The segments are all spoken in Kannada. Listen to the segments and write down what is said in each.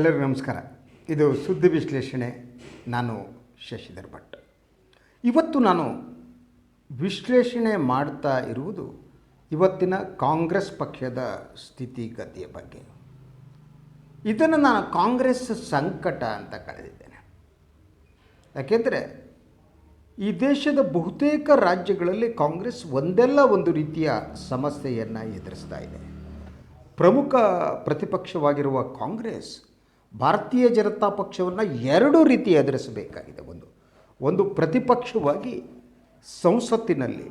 ಎಲ್ಲರಿಗೂ ನಮಸ್ಕಾರ. ಇದು ಸುದ್ದಿ ವಿಶ್ಲೇಷಣೆ. ನಾನು ಶಶಿಧರ್ ಭಟ್. ಇವತ್ತು ನಾನು ವಿಶ್ಲೇಷಣೆ ಮಾಡ್ತಾ ಇರುವುದು ಇವತ್ತಿನ ಕಾಂಗ್ರೆಸ್ ಪಕ್ಷದ ಸ್ಥಿತಿಗತಿಯ ಬಗ್ಗೆ. ಇದನ್ನು ನಾನು ಕಾಂಗ್ರೆಸ್ ಸಂಕಟ ಅಂತ ಕರೆದಿದ್ದೇನೆ. ಯಾಕೆಂದರೆ ಈ ದೇಶದ ಬಹುತೇಕ ರಾಜ್ಯಗಳಲ್ಲಿ ಕಾಂಗ್ರೆಸ್ ಒಂದೆಲ್ಲ ಒಂದು ರೀತಿಯ ಸಮಸ್ಯೆಯನ್ನು ಎದುರಿಸ್ತಾ ಇದೆ. ಪ್ರಮುಖ ಪ್ರತಿಪಕ್ಷವಾಗಿರುವ ಕಾಂಗ್ರೆಸ್ ಭಾರತೀಯ ಜನತಾ ಪಕ್ಷವನ್ನು ಎರಡು ರೀತಿ ಎದುರಿಸಬೇಕಾಗಿದೆ. ಒಂದು ಒಂದು ಪ್ರತಿಪಕ್ಷವಾಗಿ ಸಂಸತ್ತಿನಲ್ಲಿ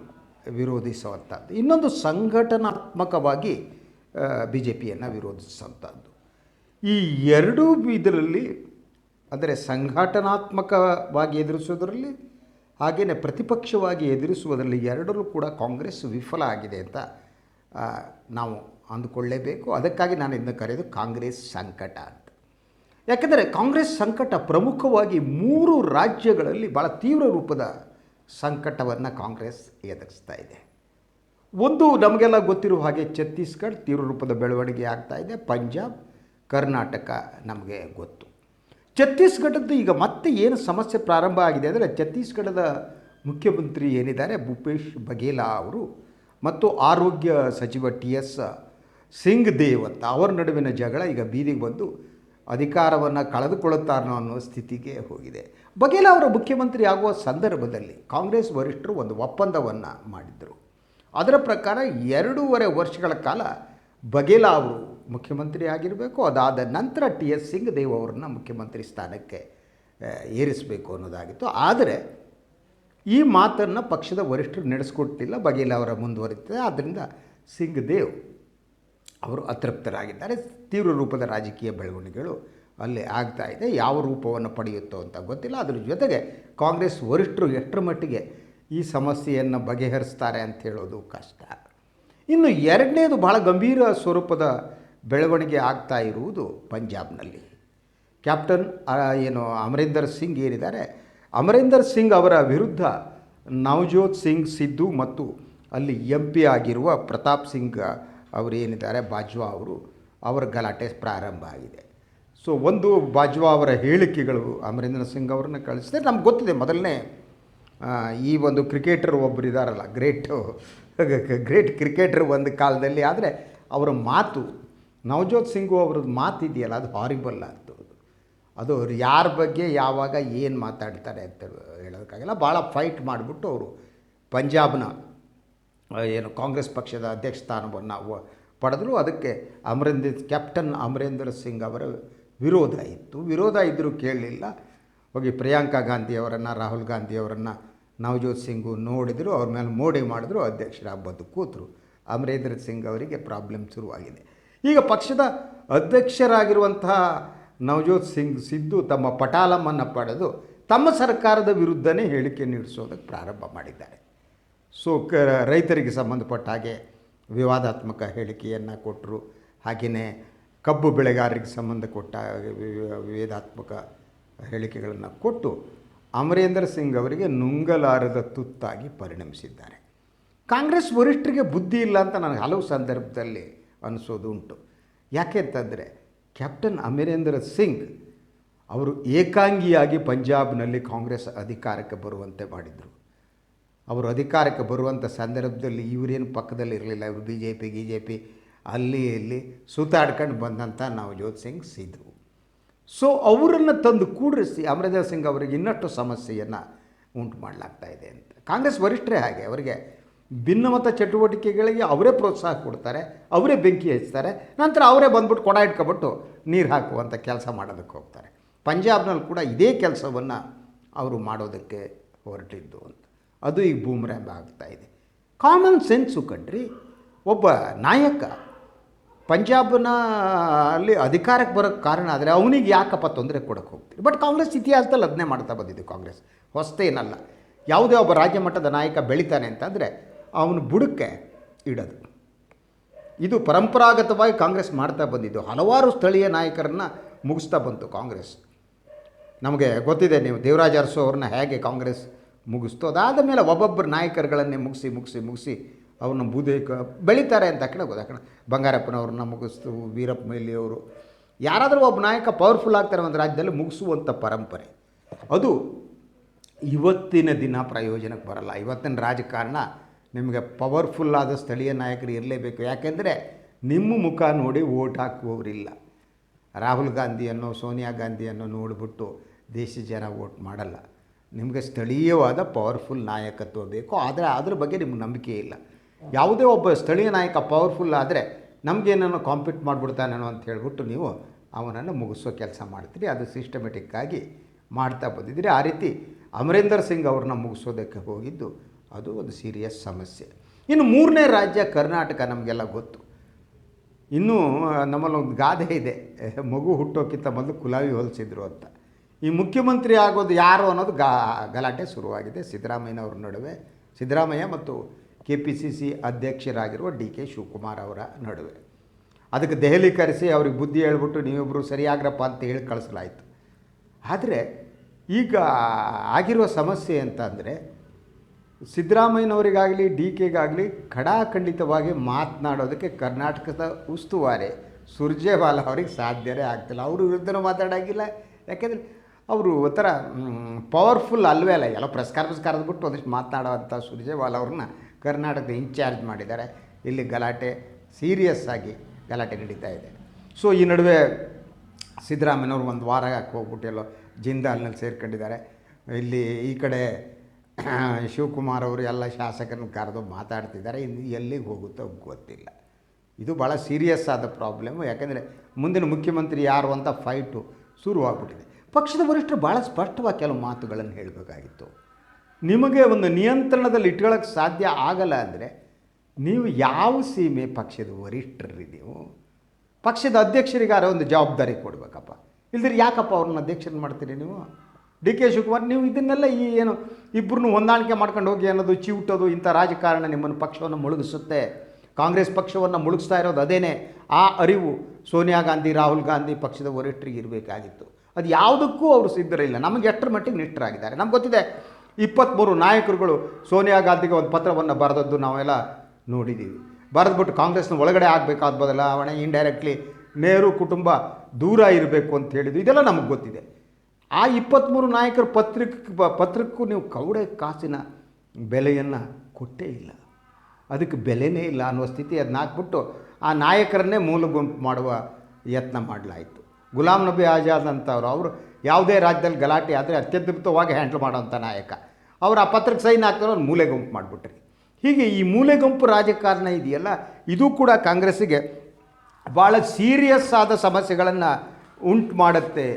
ವಿರೋಧಿಸುವಂಥದ್ದು. ಇನ್ನೊಂದು ಸಂಘಟನಾತ್ಮಕವಾಗಿ ಬಿ ಜೆ ಪಿಯನ್ನು ವಿರೋಧಿಸುವಂಥದ್ದು. ಈ ಎರಡೂ ಇದರಲ್ಲಿ, ಅಂದರೆ ಸಂಘಟನಾತ್ಮಕವಾಗಿ ಎದುರಿಸುವುದರಲ್ಲಿ ಹಾಗೆಯೇ ಪ್ರತಿಪಕ್ಷವಾಗಿ ಎದುರಿಸುವುದರಲ್ಲಿ ಎರಡರಲ್ಲೂ ಕೂಡ ಕಾಂಗ್ರೆಸ್ ವಿಫಲ ಆಗಿದೆ ಅಂತ ನಾವು ಅಂದುಕೊಳ್ಳೇಬೇಕು. ಅದಕ್ಕಾಗಿ ನಾನು ಇದನ್ನು ಕರೆಯೋದು ಕಾಂಗ್ರೆಸ್ ಸಂಕಟ ಅಂತ. ಯಾಕೆಂದರೆ ಕಾಂಗ್ರೆಸ್ ಸಂಕಟ ಪ್ರಮುಖವಾಗಿ ಮೂರು ರಾಜ್ಯಗಳಲ್ಲಿ ಭಾಳ ತೀವ್ರ ರೂಪದ ಸಂಕಟವನ್ನು ಕಾಂಗ್ರೆಸ್ ಎದುರಿಸ್ತಾ ಇದೆ. ಒಂದು ನಮಗೆಲ್ಲ ಗೊತ್ತಿರುವ ಹಾಗೆ ಛತ್ತೀಸ್ಗಢ ತೀವ್ರ ರೂಪದ ಬೆಳವಣಿಗೆ ಆಗ್ತಾ ಇದೆ. ಪಂಜಾಬ್, ಕರ್ನಾಟಕ ನಮಗೆ ಗೊತ್ತು. ಛತ್ತೀಸ್ಗಢದ್ದು ಈಗ ಮತ್ತೆ ಏನು ಸಮಸ್ಯೆ ಪ್ರಾರಂಭ ಆಗಿದೆ ಅಂದರೆ ಛತ್ತೀಸ್ಗಢದ ಮುಖ್ಯಮಂತ್ರಿ ಏನಿದ್ದಾರೆ? ಭೂಪೇಶ್ ಬಘೇಲಾ ಅವರು ಮತ್ತು ಆರೋಗ್ಯ ಸಚಿವ ಟಿ ಎಸ್ ಸಿಂಗ್ ದೇವ್ ಅಂತ ಅವರ ನಡುವಿನ ಜಗಳ ಈಗ ಬೀದಿಗೆ ಬಂದು ಅಧಿಕಾರವನ್ನು ಕಳೆದುಕೊಳ್ಳುತ್ತಾರೋ ಅನ್ನೋ ಸ್ಥಿತಿಗೆ ಹೋಗಿದೆ. ಬಘೇಲಾ ಅವರು ಮುಖ್ಯಮಂತ್ರಿ ಆಗುವ ಸಂದರ್ಭದಲ್ಲಿ ಕಾಂಗ್ರೆಸ್ ವರಿಷ್ಠರು ಒಂದು ಒಪ್ಪಂದವನ್ನು ಮಾಡಿದ್ದರು ಅದರ ಪ್ರಕಾರ ಎರಡೂವರೆ ವರ್ಷಗಳ ಕಾಲ ಬಘೇಲಾ ಅವರು ಮುಖ್ಯಮಂತ್ರಿ ಆಗಿರಬೇಕು, ಅದಾದ ನಂತರ ಟಿ ಎಸ್ ಸಿಂಗ್ ದೇವ್ ಅವರನ್ನು ಮುಖ್ಯಮಂತ್ರಿ ಸ್ಥಾನಕ್ಕೆ ಏರಿಸಬೇಕು ಅನ್ನೋದಾಗಿತ್ತು. ಆದರೆ ಈ ಮಾತನ್ನು ಪಕ್ಷದ ವರಿಷ್ಠರು ನಡೆಸ್ಕೊಟ್ಟಿಲ್ಲ, ಬಘೇಲಾ ಅವರ ಮುಂದುವರಿತದೆ. ಆದ್ದರಿಂದ ಸಿಂಗ್ ದೇವ್ ಅವರು ಅತೃಪ್ತರಾಗಿದ್ದಾರೆ. ತೀವ್ರ ರೂಪದ ರಾಜಕೀಯ ಬೆಳವಣಿಗೆಗಳು ಅಲ್ಲಿ ಆಗ್ತಾ ಇದೆ. ಯಾವ ರೂಪವನ್ನು ಪಡೆಯುತ್ತೋ ಅಂತ ಗೊತ್ತಿಲ್ಲ. ಅದ್ರ ಜೊತೆಗೆ ಕಾಂಗ್ರೆಸ್ ವರಿಷ್ಠರು ಎಷ್ಟರ ಮಟ್ಟಿಗೆ ಈ ಸಮಸ್ಯೆಯನ್ನು ಬಗೆಹರಿಸ್ತಾರೆ ಅಂತ ಹೇಳೋದು ಕಷ್ಟ. ಇನ್ನು ಎರಡನೇದು ಬಹಳ ಗಂಭೀರ ಸ್ವರೂಪದ ಬೆಳವಣಿಗೆ ಆಗ್ತಾ ಇರುವುದು ಪಂಜಾಬ್ನಲ್ಲಿ. ಕ್ಯಾಪ್ಟನ್ ಏನು, ಅಮರೀಂದರ್ ಸಿಂಗ್ ಏನಿದ್ದಾರೆ ಅಮರೀಂದರ್ ಸಿಂಗ್ ಅವರ ವಿರುದ್ಧ ನವಜೋತ್ ಸಿಂಗ್, ಸಿದ್ದು ಮತ್ತು ಅಲ್ಲಿ ಎಂ ಆಗಿರುವ ಪ್ರತಾಪ್ ಸಿಂಗ್ ಅವರು ಏನಿದ್ದಾರೆ ಬಾಜ್ವಾ ಅವರು. ಅವರ ಗಲಾಟೆ ಪ್ರಾರಂಭ ಆಗಿದೆ. ಸೊ ಒಂದು ಬಾಜ್ವಾ ಅವರ ಹೇಳಿಕೆಗಳು ಅಮರೀಂದ್ರ ಸಿಂಗ್ ಅವ್ರನ್ನ ಕಳಿಸಿದ್ರೆ ನಮ್ಗೆ ಗೊತ್ತಿದೆ ಮೊದಲನೇ ಈ ಒಂದು ಕ್ರಿಕೆಟರ್ ಒಬ್ಬರು ಇದ್ದಾರಲ್ಲ ಗ್ರೇಟ್ ಗ್ರೇಟ್ ಕ್ರಿಕೆಟರ್ ಒಂದು ಕಾಲದಲ್ಲಿ. ಆದರೆ ಅವರ ಮಾತು, ನವಜೋತ್ ಸಿಂಗು ಅವ್ರದ್ದು ಮಾತು ಇದೆಯಲ್ಲ, ಅದು ಹಾರಿಬಲ್ ಆಗ್ತದೆ ಅದು ಅವ್ರು ಯಾರ ಬಗ್ಗೆ, ಯಾವಾಗ, ಏನು ಮಾತಾಡ್ತಾರೆ ಅಂತ ಹೇಳೋದಕ್ಕಾಗಲ್ಲ. ಭಾಳ ಫೈಟ್ ಮಾಡಿಬಿಟ್ಟು ಅವರು ಪಂಜಾಬ್ನ ಏನು ಕಾಂಗ್ರೆಸ್ ಪಕ್ಷದ ಅಧ್ಯಕ್ಷ ಸ್ಥಾನವನ್ನು ಪಡೆದರು ಪಡೆದ್ರು ಅದಕ್ಕೆ ಅಮರೇಂದ್ರ, ಕ್ಯಾಪ್ಟನ್ ಅಮರೇಂದ್ರ ಸಿಂಗ್ ಅವರ ವಿರೋಧ ಇತ್ತು. ವಿರೋಧ ಇದ್ದರೂ ಕೇಳಲಿಲ್ಲ. ಹೋಗಿ ಪ್ರಿಯಾಂಕಾ ಗಾಂಧಿ ಅವರನ್ನು, ರಾಹುಲ್ ಗಾಂಧಿ ಅವರನ್ನು, ನವಜೋತ್ ಸಿಂಗು ನೋಡಿದರು, ಅವ್ರ ಮೇಲೆ ಮೋಡಿ ಮಾಡಿದ್ರು, ಅಧ್ಯಕ್ಷರ ಬಂದು ಕೂತರು. ಅಮರೇಂದ್ರ ಸಿಂಗ್ ಅವರಿಗೆ ಪ್ರಾಬ್ಲಮ್ ಶುರುವಾಗಿದೆ. ಈಗ ಪಕ್ಷದ ಅಧ್ಯಕ್ಷರಾಗಿರುವಂತಹ ನವಜೋತ್ ಸಿಂಗ್ ಸಿದ್ದು ತಮ್ಮ ಪಟಾಲಮನ್ನು ಪಡೆದು ತಮ್ಮ ಸರ್ಕಾರದ ವಿರುದ್ಧನೇ ಹೇಳಿಕೆ ನೀಡಿಸೋದಕ್ಕೆ ಪ್ರಾರಂಭ ಮಾಡಿದ್ದಾರೆ. ಸೊ ಕ, ರೈತರಿಗೆ ಸಂಬಂಧಪಟ್ಟ ಹಾಗೆ ವಿವಾದಾತ್ಮಕ ಹೇಳಿಕೆಯನ್ನು ಕೊಟ್ಟರು ಹಾಗೆಯೇ ಕಬ್ಬು ಬೆಳೆಗಾರರಿಗೆ ಸಂಬಂಧ ಕೊಟ್ಟ ವಿವಾದಾತ್ಮಕ ಹೇಳಿಕೆಗಳನ್ನು ಕೊಟ್ಟು ಅಮರೇಂದ್ರ ಸಿಂಗ್ ಅವರಿಗೆ ನುಂಗಲಾರದ ತುತ್ತಾಗಿ ಪರಿಣಮಿಸಿದ್ದಾರೆ. ಕಾಂಗ್ರೆಸ್ ವರಿಷ್ಠರಿಗೆ ಬುದ್ಧಿ ಇಲ್ಲ ಅಂತ ನನಗೆ ಹಲವು ಸಂದರ್ಭದಲ್ಲಿ ಅನಿಸೋದು ಉಂಟು. ಯಾಕೆ ಅಂತಂದರೆ ಕ್ಯಾಪ್ಟನ್ ಅಮರೇಂದ್ರ ಸಿಂಗ್ ಅವರು ಏಕಾಂಗಿಯಾಗಿ ಪಂಜಾಬ್ನಲ್ಲಿ ಕಾಂಗ್ರೆಸ್ ಅಧಿಕಾರಕ್ಕೆ ಬರುವಂತೆ ಮಾಡಿದರು. ಅವರು ಅಧಿಕಾರಕ್ಕೆ ಬರುವಂಥ ಸಂದರ್ಭದಲ್ಲಿ ಇವರೇನು ಪಕ್ಕದಲ್ಲಿ ಇರಲಿಲ್ಲ. ಇವರು ಬಿ ಜೆ ಪಿ ಗಿ ಜೆ ಪಿ ಅಲ್ಲಿ, ಇಲ್ಲಿ ಸುತ್ತಾಡ್ಕೊಂಡು ಬಂದಂಥ ನಾವು ಜ್ಯೋತ್ ಸಿಂಗ್ ಸಿದ್ದು. ಸೊ ಅವರನ್ನು ತಂದು ಕೂಡಿಸಿ ಅಮರದೇವ್ ಸಿಂಗ್ ಅವರಿಗೆ ಇನ್ನಷ್ಟು ಸಮಸ್ಯೆಯನ್ನು ಉಂಟು ಮಾಡಲಾಗ್ತಾ ಇದೆ ಅಂತ. ಕಾಂಗ್ರೆಸ್ ವರಿಷ್ಠರೇ ಹಾಗೆ, ಅವರಿಗೆ ಭಿನ್ನಮತ ಚಟುವಟಿಕೆಗಳಿಗೆ ಅವರೇ ಪ್ರೋತ್ಸಾಹ ಕೊಡ್ತಾರೆ, ಅವರೇ ಬೆಂಕಿ ಹಚ್ತಾರೆ, ನಂತರ ಅವರೇ ಬಂದ್ಬಿಟ್ಟು ಕೊಡ ಇಟ್ಕೊಬಿಟ್ಟು ನೀರು ಹಾಕುವಂಥ ಕೆಲಸ ಮಾಡೋದಕ್ಕೆ ಹೋಗ್ತಾರೆ. ಪಂಜಾಬ್ನಲ್ಲಿ ಕೂಡ ಇದೇ ಕೆಲಸವನ್ನು ಅವರು ಮಾಡೋದಕ್ಕೆ ಹೊರಟಿದ್ದು ಅಂತ. ಅದು ಈಗ ಬೂಮ್ರ್ಯಾಂಬ್ ಆಗ್ತಾ ಇದೆ. ಕಾಮನ್ ಸೆನ್ಸು ಕಣ್ರಿ, ಒಬ್ಬ ನಾಯಕ ಪಂಜಾಬ್ನ ಅಲ್ಲಿ ಅಧಿಕಾರಕ್ಕೆ ಬರೋಕ್ಕೆ ಕಾರಣ ಆದರೆ ಅವನಿಗೆ ಯಾಕಪ್ಪ ತೊಂದರೆ ಕೊಡೋಕ್ಕೆ ಹೋಗ್ತೀರಿ? ಬಟ್ ಕಾಂಗ್ರೆಸ್ ಇತಿಹಾಸದಲ್ಲಿ ಅದನ್ನೇ ಮಾಡ್ತಾ ಬಂದಿದ್ದು ಕಾಂಗ್ರೆಸ್. ಹೊಸ್ತೇನಲ್ಲ ಯಾವುದೇ ಒಬ್ಬ ರಾಜ್ಯ ಮಟ್ಟದ ನಾಯಕ ಬೆಳಿತಾನೆ ಅಂತಂದರೆ ಅವನು ಬುಡಕ್ಕೆ ಇಡೋದು. ಇದು ಪರಂಪರಾಗತವಾಗಿ ಕಾಂಗ್ರೆಸ್ ಮಾಡ್ತಾ ಬಂದಿದ್ದು. ಹಲವಾರು ಸ್ಥಳೀಯ ನಾಯಕರನ್ನು ಮುಗಿಸ್ತಾ ಬಂತು ಕಾಂಗ್ರೆಸ್. ನಮಗೆ ಗೊತ್ತಿದೆ ನೀವು ದೇವರಾಜ ಅರಸು ಅವ್ರನ್ನ ಹೇಗೆ ಕಾಂಗ್ರೆಸ್ ಮುಗಿಸ್ತು. ಅದಾದ ಮೇಲೆ ಒಬ್ಬೊಬ್ಬರು ನಾಯಕರುಗಳನ್ನೇ ಮುಗಿಸಿ ಮುಗಿಸಿ ಮುಗಿಸಿ ಅವ್ರನ್ನ ಬೂದೆ ಬೆಳೀತಾರೆ ಅಂತ ಕಡೆ ಗೊತ್ತಾಕಣ ಬಂಗಾರಪ್ಪನವ್ರನ್ನ ಮುಗಿಸ್ತು ವೀರಪ್ಪ ಮೈಲಿಯವರು ಯಾರಾದರೂ ಒಬ್ಬ ನಾಯಕ ಪವರ್ಫುಲ್ ಆಗ್ತಾರೆ ಒಂದು ರಾಜ್ಯದಲ್ಲಿ ಮುಗಿಸುವಂಥ ಪರಂಪರೆ. ಅದು ಇವತ್ತಿನ ದಿನ ಪ್ರಯೋಜನಕ್ಕೆ ಬರಲ್ಲ. ಇವತ್ತಿನ ರಾಜಕಾರಣ ನಿಮಗೆ ಪವರ್ಫುಲ್ ಆದ ಸ್ಥಳೀಯ ನಾಯಕರು ಇರಲೇಬೇಕು. ಯಾಕೆಂದರೆ ನಿಮ್ಮ ಮುಖ ನೋಡಿ ಓಟ್ ಹಾಕುವವರಿಲ್ಲ. ರಾಹುಲ್ ಗಾಂಧಿಯನ್ನು, ಸೋನಿಯಾ ಗಾಂಧಿಯನ್ನು ನೋಡಿಬಿಟ್ಟು ದೇಶ ಜನ ವೋಟ್ ಮಾಡಲ್ಲ. ನಿಮಗೆ ಸ್ಥಳೀಯವಾದ ಪವರ್ಫುಲ್ ನಾಯಕತ್ವ ಬೇಕು. ಆದರೆ ಅದ್ರ ಬಗ್ಗೆ ನಿಮ್ಗೆ ನಂಬಿಕೆ ಇಲ್ಲ. ಯಾವುದೇ ಒಬ್ಬ ಸ್ಥಳೀಯ ನಾಯಕ ಪವರ್ಫುಲ್ ಆದರೆ ನಮಗೇನೋ ಕಾಂಪೀಟ್ ಮಾಡಿಬಿಡ್ತಾನೇನೋ ಅಂತ ಹೇಳಿಬಿಟ್ಟು ನೀವು ಅವನನ್ನು ಮುಗಿಸೋ ಕೆಲಸ ಮಾಡ್ತೀರಿ. ಅದು ಸಿಸ್ಟಮೆಟಿಕ್ಕಾಗಿ ಮಾಡ್ತಾ ಬಂದಿದ್ದೀರಿ. ಆ ರೀತಿ ಅಮರೇಂದರ್ ಸಿಂಗ್ ಅವ್ರನ್ನ ಮುಗಿಸೋದಕ್ಕೆ ಹೋಗಿದ್ದು ಅದು ಒಂದು ಸೀರಿಯಸ್ ಸಮಸ್ಯೆ. ಇನ್ನು ಮೂರನೇ ರಾಜ್ಯ ಕರ್ನಾಟಕ ನಮಗೆಲ್ಲ ಗೊತ್ತು. ಇನ್ನೂ ನಮ್ಮಲ್ಲಿ ಒಂದು ಗಾದೆ ಇದೆ. ಮಗು ಹುಟ್ಟೋಕ್ಕಿಂತ ಮೊದಲು ಕುಲಾವಿ ಹೊಲಿಸಿದ್ರು ಅಂತ. ಈ ಮುಖ್ಯಮಂತ್ರಿ ಆಗೋದು ಯಾರು ಅನ್ನೋದು ಗಾ, ಗಲಾಟೆ ಶುರುವಾಗಿದೆ. ಸಿದ್ದರಾಮಯ್ಯನವ್ರ ನಡುವೆ, ಸಿದ್ದರಾಮಯ್ಯ ಮತ್ತು ಕೆ ಪಿ ಸಿ ಸಿ ಅಧ್ಯಕ್ಷರಾಗಿರುವ ಡಿ ಕೆ ಶಿವಕುಮಾರ್ ಅವರ ನಡುವೆ. ಅದಕ್ಕೆ ದೆಹಲಿ ಕರೆಸಿ ಅವ್ರಿಗೆ ಬುದ್ಧಿ ಹೇಳ್ಬಿಟ್ಟು ನೀವಿಬ್ಬರು ಸರಿಯಾಗ್ರಪ್ಪ ಅಂತ ಹೇಳಿ ಕಳಿಸಲಾಯಿತು. ಆದರೆ ಈಗ ಆಗಿರುವ ಸಮಸ್ಯೆ ಅಂತ ಅಂದರೆ ಸಿದ್ದರಾಮಯ್ಯನವರಿಗಾಗಲಿ, ಡಿ ಕೆಗಾಗಲಿ ಖಡಾಖಂಡಿತವಾಗಿ ಮಾತನಾಡೋದಕ್ಕೆ ಕರ್ನಾಟಕದ ಉಸ್ತುವಾರಿ ಸುರ್ಜೇವಾಲಾ ಅವ್ರಿಗೆ ಸಾಧ್ಯವೇ ಆಗ್ತಿಲ್ಲ. ಅವರು ವಿರುದ್ಧನೂ ಮಾತಾಡೋಂಗಿಲ್ಲ. ಯಾಕೆಂದರೆ ಅವರು ಒಂಥರ ಪವರ್ಫುಲ್ ಅಲ್ವೇ ಅಲ್ಲ, ಎಲ್ಲ ಪ್ರೆಸ್ ಕಾನ್ಫರೆನ್ಸ್ ಕರೆದ್ಬಿಟ್ಟು ಒಂದಿಷ್ಟು ಮಾತನಾಡುವಂಥ ಸುರ್ಜೇವಾಲ್ ಅವ್ರನ್ನ ಕರ್ನಾಟಕದ ಇನ್ಚಾರ್ಜ್ ಮಾಡಿದ್ದಾರೆ. ಇಲ್ಲಿ ಗಲಾಟೆ ಸೀರಿಯಸ್ ಆಗಿ ಗಲಾಟೆ ನಡೀತಾ ಇದೆ. ಸೊ ಈ ನಡುವೆ ಸಿದ್ದರಾಮಯ್ಯವರು ಒಂದು ವಾರ ಹೋಗ್ಬಿಟ್ಟು ಎಲ್ಲೋ ಜಿಂದಾಲ್ನಲ್ಲಿ ಸೇರ್ಕೊಂಡಿದ್ದಾರೆ. ಇಲ್ಲಿ ಈ ಕಡೆ ಶಿವಕುಮಾರ್ ಅವರು ಎಲ್ಲ ಶಾಸಕರನ್ನ ಕರೆದು ಮಾತಾಡ್ತಿದ್ದಾರೆ. ಇನ್ನು ಎಲ್ಲಿಗೆ ಹೋಗುತ್ತೋ ಗೊತ್ತಿಲ್ಲ. ಇದು ಭಾಳ ಸೀರಿಯಸ್ ಆದ ಪ್ರಾಬ್ಲಮ್ಮು ಯಾಕೆಂದರೆ ಮುಂದಿನ ಮುಖ್ಯಮಂತ್ರಿ ಯಾರು ಅಂತ ಫೈಟು ಶುರುವಾಗ್ಬಿಟ್ಟಿದೆ. ಪಕ್ಷದ ವರಿಷ್ಠರು ಭಾಳ ಸ್ಪಷ್ಟವಾಗಿ ಕೆಲವು ಮಾತುಗಳನ್ನು ಹೇಳಬೇಕಾಗಿತ್ತು. ನಿಮಗೆ ಒಂದು ನಿಯಂತ್ರಣದಲ್ಲಿ ಇಟ್ಕೊಳ್ಳೋಕ್ಕೆ ಸಾಧ್ಯ ಆಗಲ್ಲ ಅಂದರೆ ನೀವು ಯಾವ ಸೀಮೆ ಪಕ್ಷದ ವರಿಷ್ಠರ್ರಿ ನೀವು ಪಕ್ಷದ ಅಧ್ಯಕ್ಷರಿಗಾರ ಒಂದು ಜವಾಬ್ದಾರಿ ಕೊಡಬೇಕಪ್ಪ. ಇಲ್ದಿರ ಯಾಕಪ್ಪ ಅವ್ರನ್ನ ಅಧ್ಯಕ್ಷರನ್ನ ಮಾಡ್ತೀರಿ ನೀವು? ಡಿ ಕೆ ಶಿವಕುಮಾರ್, ನೀವು ಇದನ್ನೆಲ್ಲ ಈ ಏನು ಇಬ್ಬರನ್ನು ಹೊಂದಾಣಿಕೆ ಮಾಡ್ಕೊಂಡು ಹೋಗಿ ಅನ್ನೋದು, ಚಿವುಟೋದು, ಇಂಥ ರಾಜಕಾರಣ ನಿಮ್ಮನ್ನು ಪಕ್ಷವನ್ನು ಮುಳುಗಿಸುತ್ತೆ. ಕಾಂಗ್ರೆಸ್ ಪಕ್ಷವನ್ನು ಮುಳುಗಿಸ್ತಾ ಇರೋದು ಅದೇನೇ. ಆ ಅರಿವು ಸೋನಿಯಾ ಗಾಂಧಿ, ರಾಹುಲ್ ಗಾಂಧಿ ಪಕ್ಷದ ವರಿಷ್ಠರಿಗೆ ಇರಬೇಕಾಗಿತ್ತು. ಅದು ಯಾವುದಕ್ಕೂ ಅವರು ಸಿದ್ಧರಿಲ್ಲ. ನಮಗೆ ಎಷ್ಟರ ಮಟ್ಟಿಗೆ ನಿಟ್ಟರಾಗಿದ್ದಾರೆ ನಮ್ಗೆ ಗೊತ್ತಿದೆ ಇಪ್ಪತ್ತ್ಮೂರು ನಾಯಕರುಗಳು ಸೋನಿಯಾ ಗಾಂಧಿಗೆ ಒಂದು ಪತ್ರವನ್ನು ಬರೆದದ್ದು ನಾವೆಲ್ಲ ನೋಡಿದ್ದೀವಿ. ಬರೆದ್ಬಿಟ್ಟು ಕಾಂಗ್ರೆಸ್ನ ಒಳಗಡೆ ಆಗಬೇಕಾದ ಬದಲಾವಣೆ ಇಂಡೈರೆಕ್ಟ್ಲಿ ನೆಹರು ಕುಟುಂಬ ದೂರ ಇರಬೇಕು ಅಂತ ಹೇಳಿದ್ದು. ಇದೆಲ್ಲ ನಮಗೆ ಗೊತ್ತಿದೆ. ಆ ಇಪ್ಪತ್ತ್ಮೂರು ನಾಯಕರ ಪತ್ರಿಕೆ, ಪತ್ರಕ್ಕೂ ನೀವು ಕೌಡೆ ಕಾಸಿನ ಬೆಲೆಯನ್ನು ಕೊಟ್ಟೇ ಇಲ್ಲ. ಅದಕ್ಕೆ ಬೆಲೆನೇ ಇಲ್ಲ ಅನ್ನೋ ಸ್ಥಿತಿ ಅದನ್ನ ಹಾಕ್ಬಿಟ್ಟು ಆ ನಾಯಕರನ್ನೇ ಮೂಲ ಗುಂಪು ಮಾಡುವ ಯತ್ನ ಮಾಡಲಾಯಿತು. ಗುಲಾಂ ನಬಿ ಆಜಾದ್ ಅಂತವ್ರು. ಅವರು ಯಾವುದೇ ರಾಜ್ಯದಲ್ಲಿ ಗಲಾಟೆ ಆದರೆ ಅತ್ಯದ್ಭುತವಾಗಿ ಹ್ಯಾಂಡಲ್ ಮಾಡೋಂಥ ನಾಯಕ. ಅವರು ಆ ಪತ್ರಕ್ಕೆ ಸೈನ್ ಹಾಕ್ತಾರೆ, ಅವ್ರು ಮೂಲೆ ಗುಂಪು ಮಾಡಿಬಿಟ್ರಿ. ಹೀಗೆ ಈ ಮೂಲೆ ಗುಂಪು ರಾಜಕಾರಣ ಇದೆಯಲ್ಲ, ಇದು ಕೂಡ ಕಾಂಗ್ರೆಸ್ಸಿಗೆ ಭಾಳ ಸೀರಿಯಸ್ ಆದ ಸಮಸ್ಯೆಗಳನ್ನು ಉಂಟು ಮಾಡುತ್ತೆ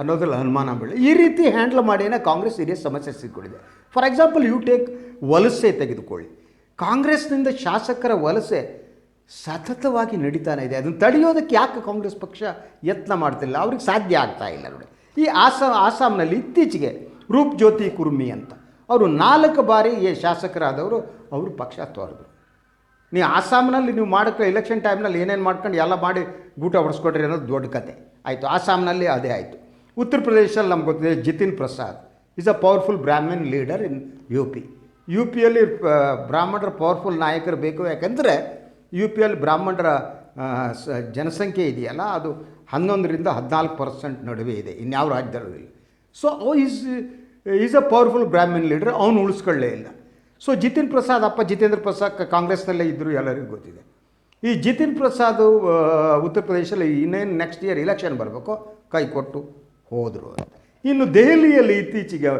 ಅನ್ನೋದ್ರಲ್ಲಿ ಅನುಮಾನ ಬೀಳ ಈ ರೀತಿ ಹ್ಯಾಂಡಲ್ ಮಾಡಿನ ಕಾಂಗ್ರೆಸ್ ಸೀರಿಯಸ್ ಸಮಸ್ಯೆ ಸಿಕ್ಕೊಂಡಿದೆ ಫಾರ್ ಎಕ್ಸಾಂಪಲ್, ಯು ಟೇಕ್ ವಲಸೆ ತೆಗೆದುಕೊಳ್ಳಿ. ಕಾಂಗ್ರೆಸ್ನಿಂದ ಶಾಸಕರ ವಲಸೆ ಸತತವಾಗಿ ನಡೀತಾನೆ ಇದೆ. ಅದನ್ನು ತಡೆಯೋದಕ್ಕೆ ಯಾಕೆ ಕಾಂಗ್ರೆಸ್ ಪಕ್ಷ ಯತ್ನ ಮಾಡ್ತಿಲ್ಲ? ಅವ್ರಿಗೆ ಸಾಧ್ಯ ಆಗ್ತಾ ಇಲ್ಲ ನೋಡಿ. ಈ ಆಸಾ, ಆಸಾಂನಲ್ಲಿ ಇತ್ತೀಚೆಗೆ ರೂಪ್ ಜ್ಯೋತಿ ಕುರ್ಮಿ ಅಂತ. ಅವರು ನಾಲ್ಕು ಬಾರಿ ಶಾಸಕರಾದವರು ಅವರು ಪಕ್ಷ ತೋರಿದ್ರು. ನೀವು ಆಸಾಮ್ನಲ್ಲಿ ನೀವು ಮಾಡೋಕ್ಕೆ ಎಲೆಕ್ಷನ್ ಟೈಮ್ನಲ್ಲಿ ಏನೇನು ಮಾಡ್ಕೊಂಡು ಎಲ್ಲ ಮಾಡಿ ಗೂಟ ಹೊಡೆಸ್ಕೊಡ್ರಿ ಅನ್ನೋದು ದೊಡ್ಡ ಕತೆ. ಆಯಿತು ಆಸಾಮ್ನಲ್ಲಿ ಅದೇ ಆಯಿತು. ಉತ್ತರ ಪ್ರದೇಶದಲ್ಲಿ ನಮ್ಗೆ ಗೊತ್ತಿದೆ Jitin Prasad. Is a powerful Brahmin leader in U P U ಪಿಯಲ್ಲಿ ಬ್ರಾಹ್ಮಣರ ಪವರ್ಫುಲ್ ನಾಯಕರು ಬೇಕು ಯಾಕೆಂದರೆ ಯು ಪಿ ಎಲ್ ಬ್ರಾಹ್ಮಣರ ಜನಸಂಖ್ಯೆ ಇದೆಯಲ್ಲ, ಅದು ಹನ್ನೊಂದರಿಂದ ಹದಿನಾಲ್ಕು ಪರ್ಸೆಂಟ್ ನಡುವೆ ಇದೆ, ಇನ್ಯಾವ ರಾಜ್ಯದಲ್ಲೂ ಸೊ ಅವು is is a powerful Brahmin leader ಅವನು ಉಳಿಸ್ಕೊಳ್ಳೇ ಇಲ್ಲ. ಸೊ ಜಿತಿನ್ ಪ್ರಸಾದ್, ಅಪ್ಪ ಜಿತೇಂದ್ರ ಪ್ರಸಾದ್ ಕಾಂಗ್ರೆಸ್ನಲ್ಲೇ ಇದ್ದರು ಎಲ್ಲರಿಗೂ ಗೊತ್ತಿದೆ. ಈ ಜಿತಿನ್ ಪ್ರಸಾದ್ ಉತ್ತರ ಪ್ರದೇಶದಲ್ಲಿ ಇನ್ನೇನು ನೆಕ್ಸ್ಟ್ ಇಯರ್ ಇಲೆಕ್ಷನ್ ಬರಬೇಕು, ಕೈ ಕೊಟ್ಟು ಹೋದರು ಇನ್ನು ದೆಹಲಿಯಲ್ಲಿ ಇತ್ತೀಚೆಗೆ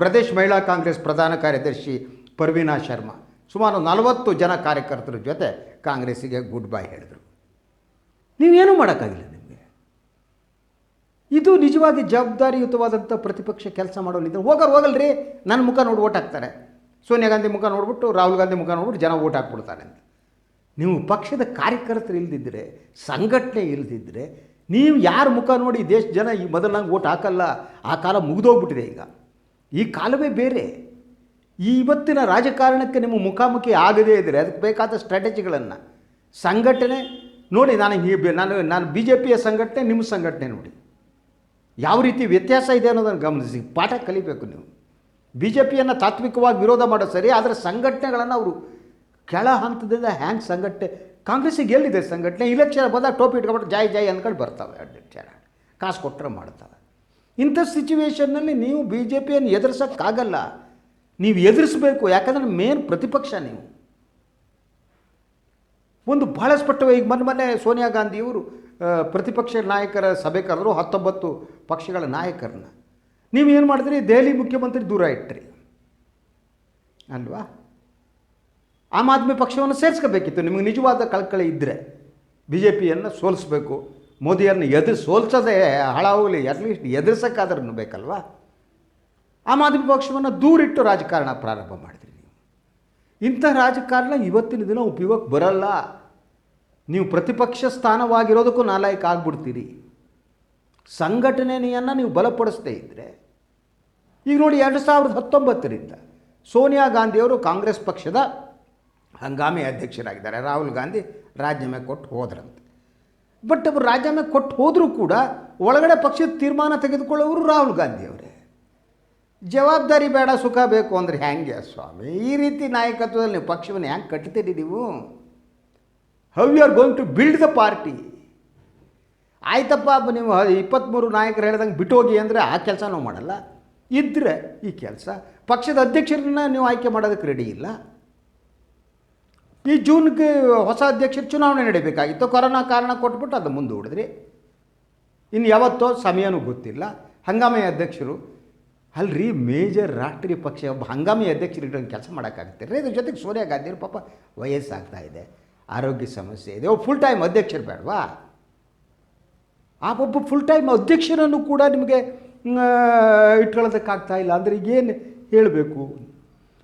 ಪ್ರದೇಶ್ ಮಹಿಳಾ ಕಾಂಗ್ರೆಸ್ ಪ್ರಧಾನ ಕಾರ್ಯದರ್ಶಿ ಪರ್ವೀನಾ ಶರ್ಮಾ, ಸುಮಾರು ನಲವತ್ತು ಜನ ಕಾರ್ಯಕರ್ತರ ಜೊತೆ ಕಾಂಗ್ರೆಸ್ಸಿಗೆ ಗುಡ್ ಬೈ ಹೇಳಿದರು. ನೀವೇನೂ ಮಾಡೋಕ್ಕಾಗಿಲ್ಲ ನಿಮಗೆ. ಇದು ನಿಜವಾಗಿ ಜವಾಬ್ದಾರಿಯುತವಾದಂಥ ಪ್ರತಿಪಕ್ಷ ಕೆಲಸ ಮಾಡೋನಿದ್ರೆ ಹೋಗೋರು ಹೋಗಲ್ರಿ ನನ್ನ ಮುಖ ನೋಡಿ ಓಟ್ ಹಾಕ್ತಾರೆ. ಸೋನಿಯಾ ಗಾಂಧಿ ಮುಖ ನೋಡ್ಬಿಟ್ಟು ರಾಹುಲ್ ಗಾಂಧಿ ಮುಖ ನೋಡ್ಬಿಟ್ಟು ಜನ ಓಟ್ ಹಾಕ್ಬಿಡ್ತಾರೆ ಅಂತ. ನೀವು ಪಕ್ಷದ ಕಾರ್ಯಕರ್ತರು ಇಲ್ಲದಿದ್ದರೆ ಸಂಘಟನೆ ಇಲ್ಲದಿದ್ದರೆ ನೀವು ಯಾರ ಮುಖ ನೋಡಿ ದೇಶ ಜನ ಈ ಮೊದಲಂಗೆ ಓಟ್ ಹಾಕಲ್ಲ, ಆ ಕಾಲ ಮುಗಿದೋಗ್ಬಿಟ್ಟಿದೆ ಈಗ. ಈ ಕಾಲವೇ ಬೇರೆ. ಈ ಇವತ್ತಿನ ರಾಜಕಾರಣಕ್ಕೆ ನಿಮ್ಮ ಮುಖಾಮುಖಿ ಆಗದೇ ಇದ್ದರೆ ಅದಕ್ಕೆ ಬೇಕಾದ ಸ್ಟ್ರಾಟಜಿಗಳನ್ನು ಸಂಘಟನೆ, ನೋಡಿ ನಾನು ಈ ನಾನು ನಾನು ಬಿ ಜೆ ಪಿಯ ಸಂಘಟನೆ, ನಿಮ್ಮ ಸಂಘಟನೆ ನೋಡಿ. ಯಾವ ರೀತಿ ವ್ಯತ್ಯಾಸ ಇದೆ ಅನ್ನೋದನ್ನು ಗಮನಿಸಿ. ಪಾಠ ಕಲಿಬೇಕು ನೀವು. ಬಿ ಜೆ ಪಿಯನ್ನು ತಾತ್ವಿಕವಾಗಿ ವಿರೋಧ ಮಾಡೋ ಸರಿ, ಆದರೆ ಸಂಘಟನೆಗಳನ್ನು ಅವರು ಕೆಳ ಹಂತದಿಂದ ಹ್ಯಾಂಗೆ ಸಂಘಟನೆ, ಕಾಂಗ್ರೆಸ್ಸಿಗೆ ಎಲ್ಲಿದೆ ಸಂಘಟನೆ? ಇಲೆಕ್ಷನ್ ಬಂದಾಗ ಟೋಪಿ ಇಟ್ಕೊಬಿಟ್ಟು ಜಾಯ್ ಜಾಯ್ ಅಂದ್ಕೊಂಡು ಬರ್ತವೆ ಅಡ್ಡ ಕಾಸು ಕೊಟ್ಟರೆ ಮಾಡ್ತವೆ. ಇಂಥ ಸಿಚುವೇಷನ್ನಲ್ಲಿ ನೀವು ಬಿ ಜೆ ಪಿಯನ್ನು ಎದುರಿಸೋಕ್ಕಾಗಲ್ಲ. ನೀವು ಎದುರಿಸಬೇಕು, ಯಾಕಂದರೆ ಮೇನ್ ಪ್ರತಿಪಕ್ಷ ನೀವು. ಒಂದು ಭಾಳ ಸ್ಪಷ್ಟವಾಗಿ ಈಗ ಮೊನ್ನೆ ಮೊನ್ನೆ ಸೋನಿಯಾ ಗಾಂಧಿಯವರು ಪ್ರತಿಪಕ್ಷ ನಾಯಕರ ಸಭೆ ಕರೆದ್ರು ಹತ್ತೊಂಬತ್ತು ಪಕ್ಷಗಳ ನಾಯಕರನ್ನ. ನೀವು ಏನು ಮಾಡಿದ್ರಿ? ದೆಹಲಿ ಮುಖ್ಯಮಂತ್ರಿ ದೂರ ಇಟ್ಟ್ರಿ ಅಲ್ವಾ? ಆಮ್ ಆದ್ಮಿ ಪಕ್ಷವನ್ನು ಸೇರಿಸ್ಕೋಬೇಕಿತ್ತು. ನಿಮಗೆ ನಿಜವಾದ ಕಳಕಳಿ ಇದ್ದರೆ ಬಿ ಜೆ ಪಿಯನ್ನು ಸೋಲಿಸ್ಬೇಕು, ಮೋದಿಯನ್ನು ಎದುರು ಸೋಲ್ಸೋದೇ ಹಾಳಾಗಲಿ ಅಟ್ಲೀಸ್ಟ್ ಎದುರಿಸೋಕ್ಕಾದ್ರೂ ಬೇಕಲ್ವಾ? ಆಮ್ ಆದ್ಮಿ ಪಕ್ಷವನ್ನು ದೂರಿಟ್ಟು ರಾಜಕಾರಣ ಪ್ರಾರಂಭ ಮಾಡಿದ್ರಿ ನೀವು. ಇಂಥ ರಾಜಕಾರಣ ಇವತ್ತಿನ ದಿನ ಉಪಯೋಗಕ್ಕೆ ಬರಲ್ಲ. ನೀವು ಪ್ರತಿಪಕ್ಷ ಸ್ಥಾನವಾಗಿರೋದಕ್ಕೂ ನಾಲಾಯಕ ಆಗ್ಬಿಡ್ತೀರಿ. ಸಂಘಟನೆಯನ್ನು ನೀವು ಬಲಪಡಿಸದೇ ಇದ್ದರೆ ಈಗ ನೋಡಿ ಎರಡು ಸಾವಿರದ ಹತ್ತೊಂಬತ್ತರಿಂದ ಸೋನಿಯಾ ಗಾಂಧಿಯವರು ಕಾಂಗ್ರೆಸ್ ಪಕ್ಷದ ಹಂಗಾಮಿ ಅಧ್ಯಕ್ಷರಾಗಿದ್ದಾರೆ. ರಾಹುಲ್ ಗಾಂಧಿ ರಾಜೀನಾಮೆ ಕೊಟ್ಟು ಹೋದ್ರಂತೆ. ಬಟ್ ಅವರು ರಾಜೀನಾಮೆ ಕೊಟ್ಟು ಹೋದರೂ ಕೂಡ ಒಳಗಡೆ ಪಕ್ಷದ ತೀರ್ಮಾನ ತೆಗೆದುಕೊಳ್ಳೋರು ರಾಹುಲ್ ಗಾಂಧಿಯವರೇ. ಜವಾಬ್ದಾರಿ ಬೇಡ, ಸುಖ ಬೇಕು ಅಂದರೆ ಹ್ಯಾಂಗೆ ಸ್ವಾಮಿ, ಈ ರೀತಿ ನಾಯಕತ್ವದಲ್ಲಿ ನೀವು ಪಕ್ಷವನ್ನು ಹ್ಯಾಂಗೆ ಕಟ್ತೀರಿ ನೀವು? How you are going to build the party ಆಯ್ತಪ್ಪ ನೀವು ಇಪ್ಪತ್ತ್ಮೂರು ನಾಯಕರು ಹೇಳ್ದಂಗೆ ಬಿಟ್ಟೋಗಿ ಅಂದರೆ ಆ ಕೆಲಸ ನಾವು ಮಾಡಲ್ಲ. ಇದ್ದರೆ ಈ ಕೆಲಸ. ಪಕ್ಷದ ಅಧ್ಯಕ್ಷರನ್ನ ನೀವು ಆಯ್ಕೆ ಮಾಡೋದಕ್ಕೆ ರೆಡಿ ಇಲ್ಲ. ಈ ಜೂನ್ಗೆ ಹೊಸ ಅಧ್ಯಕ್ಷರ ಚುನಾವಣೆ ನಡೀಬೇಕಾಗಿತ್ತು. ಕೊರೋನಾ ಕಾರಣ ಕೊಟ್ಬಿಟ್ಟು ಅದು ಮುಂದೂಡಿದ್ರಿ. ಇನ್ನು ಯಾವತ್ತೋ ಸಮಯನೂ ಗೊತ್ತಿಲ್ಲ. ಹಂಗಾಮಿ ಅಧ್ಯಕ್ಷರು ಅಲ್ರಿ ಮೇಜರ್ ರಾಷ್ಟ್ರೀಯ ಪಕ್ಷ ಒಬ್ಬ ಹಂಗಾಮಿ ಅಧ್ಯಕ್ಷರು ಕೆಲಸ ಮಾಡೋಕ್ಕಾಗುತ್ತೆ. ರೀ ಇದ್ರ ಜೊತೆಗೆ ಸೋನಿಯಾ ಗಾಂಧಿಯವ್ರ ಪಾಪ ವಯಸ್ಸಾಗ್ತಾ ಇದೆ, ಆರೋಗ್ಯ ಸಮಸ್ಯೆ ಇದೆ. ಫುಲ್ ಟೈಮ್ ಅಧ್ಯಕ್ಷರು ಬೇಡವಾ? ಆ ಒಬ್ಬ ಫುಲ್ ಟೈಮ್ ಅಧ್ಯಕ್ಷರನ್ನು ಕೂಡ ನಿಮಗೆ ಇಟ್ಕೊಳ್ಳೋದಕ್ಕಾಗ್ತಾ ಇಲ್ಲ. ಅಂದರೆ ಏನು ಹೇಳಬೇಕು?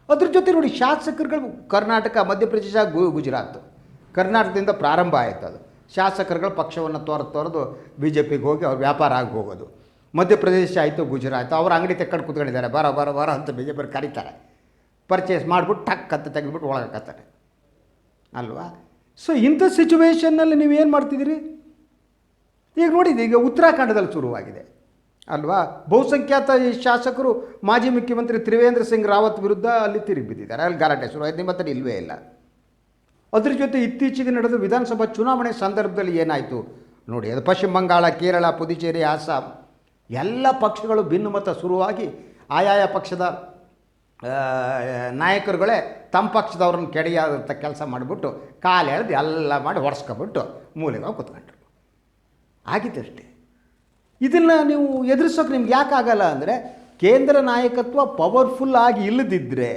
ಅದ್ರ ಜೊತೆ ನೋಡಿ, ಶಾಸಕರುಗಳು ಕರ್ನಾಟಕ, ಮಧ್ಯಪ್ರದೇಶ, ಗು, ಗುಜರಾತ್. ಕರ್ನಾಟಕದಿಂದ ಪ್ರಾರಂಭ ಆಯಿತು ಅದು ಶಾಸಕರುಗಳು ಪಕ್ಷವನ್ನು ತೊರೆದು ತೊರೆದು ಬಿ ಜೆ ಪಿಗೆ ಹೋಗಿ ಅವ್ರ ವ್ಯಾಪಾರ ಆಗಿ ಹೋಗೋದು. ಮಧ್ಯಪ್ರದೇಶ ಆಯಿತು, ಗುಜರಾತ್, ಅವ್ರ ಅಂಗಡಿ ತೆಕ್ಕೊಂಡು ಕೂತ್ಕೊಂಡಿದ್ದಾರೆ. ಬರೋ ಬರೋ ಬರೋ ಅಂತ ಬಿ ಬರೋ ಕರೀತಾರೆ. ಪರ್ಚೇಸ್ ಮಾಡಿಬಿಟ್ಟು ಟಕ್ ಅಂತ ತೆಗೆದ್ಬಿಟ್ಟು ಒಳಗೆ ಹಾಕತ್ತಾರೆ. ಅಲ್ವಾ? ಸೊ ಇಂಥ ಸಿಚುವೇಶನ್ನಲ್ಲಿ ನೀವೇನು ಮಾಡ್ತಿದ್ದೀರಿ? ಈಗ ನೋಡಿದ್ದು ಈಗ ಉತ್ತರಾಖಂಡದಲ್ಲಿ ಶುರುವಾಗಿದೆ. ಅಲ್ವಾ? ಬಹುಸಂಖ್ಯಾತ ಈ ಶಾಸಕರು, ಮಾಜಿ ಮುಖ್ಯಮಂತ್ರಿ ತ್ರಿವೇಂದ್ರ ಸಿಂಗ್ ರಾವತ್ ವಿರುದ್ಧ ಅಲ್ಲಿ ತಿರುಗಿ ಬಿದ್ದಿದ್ದಾರೆ. ಅಲ್ಲಿ ಗಲಾಟೆ ಶುರುವಾಯಿತು ನಿಮ್ಮ ಹತ್ರ ಇಲ್ಲವೇ ಇಲ್ಲ. ಅದ್ರ ಜೊತೆ ಇತ್ತೀಚೆಗೆ ನಡೆದ ವಿಧಾನಸಭಾ ಚುನಾವಣೆ ಸಂದರ್ಭದಲ್ಲಿ ಏನಾಯಿತು? ನೋಡಿ, ಅದು ಪಶ್ಚಿಮ ಬಂಗಾಳ, ಕೇರಳ, ಪುದುಚೇರಿ, ಅಸ್ಸಾಂ. ಎಲ್ಲ ಪಕ್ಷಗಳು ಭಿನ್ನಮತ ಶುರುವಾಗಿ ಆಯಾಯ ಪಕ್ಷದ ನಾಯಕರುಗಳೇ ತಮ್ಮ ಪಕ್ಷದವ್ರನ್ನ ಕೆಡೆಯಾದಂಥ ಕೆಲಸ ಮಾಡಿಬಿಟ್ಟು ಕಾಲು ಎಳೆದು ಎಲ್ಲ ಮಾಡಿ ಹೊಡೆಸ್ಕೊಬಿಟ್ಟು ಮೂಲೆಗೆ ಕೂತ್ಕೊಂಡ್ರು. ಆಗಿದ್ದಷ್ಟೇ ಇದನ್ನು ನೀವು ಎದುರಿಸೋಕೆ ನಿಮ್ಗೆ ಯಾಕಾಗಲ್ಲ ಅಂದರೆ ಕೇಂದ್ರ ನಾಯಕತ್ವ ಪವರ್ಫುಲ್ ಆಗಿ ಇಲ್ಲದಿದ್ದರೆ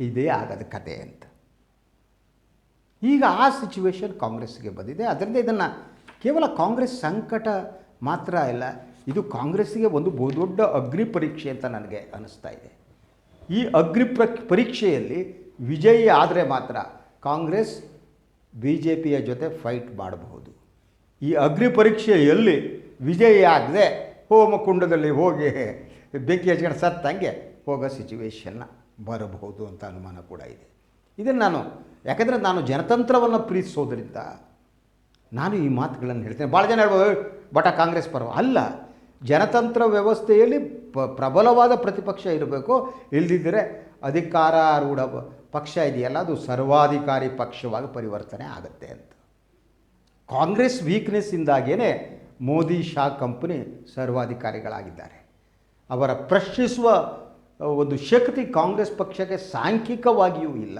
ಇದೇ ಆಗದ ಕತೆ ಅಂತ. ಈಗ ಆ ಸಿಚುವೇಷನ್ ಕಾಂಗ್ರೆಸ್ಗೆ ಬಂದಿದೆ. ಅದರಿಂದ ಇದನ್ನು ಕೇವಲ ಕಾಂಗ್ರೆಸ್ ಸಂಕಟ ಮಾತ್ರ ಇಲ್ಲ ಇದು ಕಾಂಗ್ರೆಸ್ಸಿಗೆ ಒಂದು ಬಹುದೊಡ್ಡ ಅಗ್ನಿ ಪರೀಕ್ಷೆ ಅಂತ ನನಗೆ ಅನ್ನಿಸ್ತಾ ಇದೆ. ಈ ಅಗ್ನಿ ಪ್ರ ಪರೀಕ್ಷೆಯಲ್ಲಿ ವಿಜಯಿ ಆದರೆ ಮಾತ್ರ ಕಾಂಗ್ರೆಸ್ ಬಿ ಜೆ ಪಿಯ ಜೊತೆ ಫೈಟ್ ಮಾಡಬಹುದು. ಈ ಅಗ್ನಿ ಪರೀಕ್ಷೆಯಲ್ಲಿ ವಿಜಯಿ ಆಗದೆ ಹೋಮಕುಂಡದಲ್ಲಿ ಹೋಗಿ ಬೆಂಕಿ ಹಚ್ಕೊಂಡು ಸತ್ತಂಗೆ ಹೋಗೋ ಸಿಚುವೇಶನ್ನ ಬರಬಹುದು ಅಂತ ಅನುಮಾನ ಕೂಡ ಇದೆ. ಇದನ್ನು ನಾನು ಯಾಕಂದರೆ ನಾನು ಜನತಂತ್ರವನ್ನು ಪ್ರೀತಿಸೋದ್ರಿಂದ ನಾನು ಈ ಮಾತುಗಳನ್ನು ಹೇಳ್ತೇನೆ. ಭಾಳ ಜನ ಹೇಳ್ಬೋದು "ಏಯ್, ಬಟ ಕಾಂಗ್ರೆಸ್ ಪರವ ಅಲ್ಲ. ಜನತಂತ್ರ ವ್ಯವಸ್ಥೆಯಲ್ಲಿ ಪ, ಪ್ರಬಲವಾದ ಪ್ರತಿಪಕ್ಷ ಇರಬೇಕು. ಇಲ್ಲದಿದ್ದರೆ ಅಧಿಕಾರಾರೂಢ ಪಕ್ಷ ಇದೆಯಲ್ಲ, ಅದು ಸರ್ವಾಧಿಕಾರಿ ಪಕ್ಷವಾಗಿ ಪರಿವರ್ತನೆ ಆಗುತ್ತೆ ಅಂತ. ಕಾಂಗ್ರೆಸ್ ವೀಕ್ನೆಸ್ಸಿಂದಾಗಿಯೇ ಮೋದಿ ಶಾ ಕಂಪನಿ ಸರ್ವಾಧಿಕಾರಿಗಳಾಗಿದ್ದಾರೆ. ಅವರ ಪ್ರಶ್ನಿಸುವ ಒಂದು ಶಕ್ತಿ ಕಾಂಗ್ರೆಸ್ ಪಕ್ಷಕ್ಕೆ ಸಾಂಖ್ಯಿಕವಾಗಿಯೂ ಇಲ್ಲ.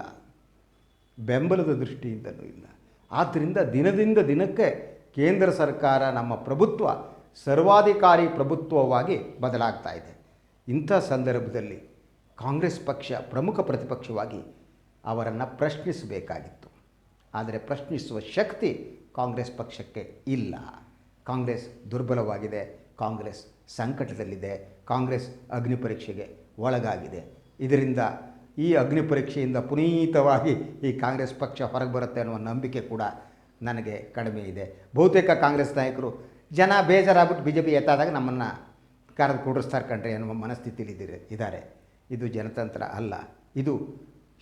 ಬೆಂಬಲದ ದೃಷ್ಟಿಯಿಂದಲೂ ಇಲ್ಲ. ಆದ್ದರಿಂದ ದಿನದಿಂದ ದಿನಕ್ಕೆ ಕೇಂದ್ರ ಸರ್ಕಾರ ನಮ್ಮ ಪ್ರಭುತ್ವ ಸರ್ವಾಧಿಕಾರಿ ಪ್ರಭುತ್ವವಾಗಿ ಬದಲಾಗ್ತಾ ಇದೆ. ಇಂಥ ಸಂದರ್ಭದಲ್ಲಿ ಕಾಂಗ್ರೆಸ್ ಪಕ್ಷ ಪ್ರಮುಖ ಪ್ರತಿಪಕ್ಷವಾಗಿ ಅವರನ್ನು ಪ್ರಶ್ನಿಸಬೇಕಾಗಿತ್ತು. ಆದರೆ ಪ್ರಶ್ನಿಸುವ ಶಕ್ತಿ ಕಾಂಗ್ರೆಸ್ ಪಕ್ಷಕ್ಕೆ ಇಲ್ಲ. ಕಾಂಗ್ರೆಸ್ ದುರ್ಬಲವಾಗಿದೆ, ಕಾಂಗ್ರೆಸ್ ಸಂಕಟದಲ್ಲಿದೆ, ಕಾಂಗ್ರೆಸ್ ಅಗ್ನಿ ಪರೀಕ್ಷೆಗೆ ಒಳಗಾಗಿದೆ. ಇದರಿಂದ ಈ ಅಗ್ನಿ ಪರೀಕ್ಷೆಯಿಂದ ಪುನೀತವಾಗಿ ಈ ಕಾಂಗ್ರೆಸ್ ಪಕ್ಷ ಹೊರಗೆ ಬರುತ್ತೆ ಅನ್ನುವ ನಂಬಿಕೆ ಕೂಡ ನನಗೆ ಕಡಿಮೆ ಇದೆ. ಬಹುತೇಕ ಕಾಂಗ್ರೆಸ್ ನಾಯಕರು ಜನ ಬೇಜಾರಾಗ್ಬಿಟ್ಟು ಬಿ ಜೆ ಪಿ ಎತ್ತಾದಾಗ ನಮ್ಮನ್ನು ಕರೆದು ಕೂಡಿಸ್ತಾರೆ ಕಂಡ್ರೆ ಎನ್ನುವ ಮನಸ್ಥಿತಿಯಲ್ಲಿ ಇದ್ದೀರಿ ಇದ್ದಾರೆ. ಇದು ಜನತಂತ್ರ ಅಲ್ಲ. ಇದು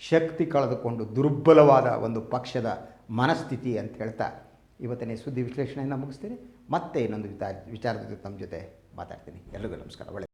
ಶಕ್ತಿ ಕಳೆದುಕೊಂಡು ದುರ್ಬಲವಾದ ಒಂದು ಪಕ್ಷದ ಮನಸ್ಥಿತಿ ಅಂತ ಹೇಳ್ತಾ ಇವತ್ತನೇ ಸುದ್ದಿ ವಿಶ್ಲೇಷಣೆಯನ್ನು ಮುಗಿಸ್ತೀನಿ. ಮತ್ತೆ ಇನ್ನೊಂದು ವಿಚಾರ ವಿಚಾರದ ಜೊತೆ ನಮ್ಮ ಜೊತೆ ಮಾತಾಡ್ತೀನಿ. ಎಲ್ಲರಿಗೂ ನಮಸ್ಕಾರ. ಒಳ್ಳೆ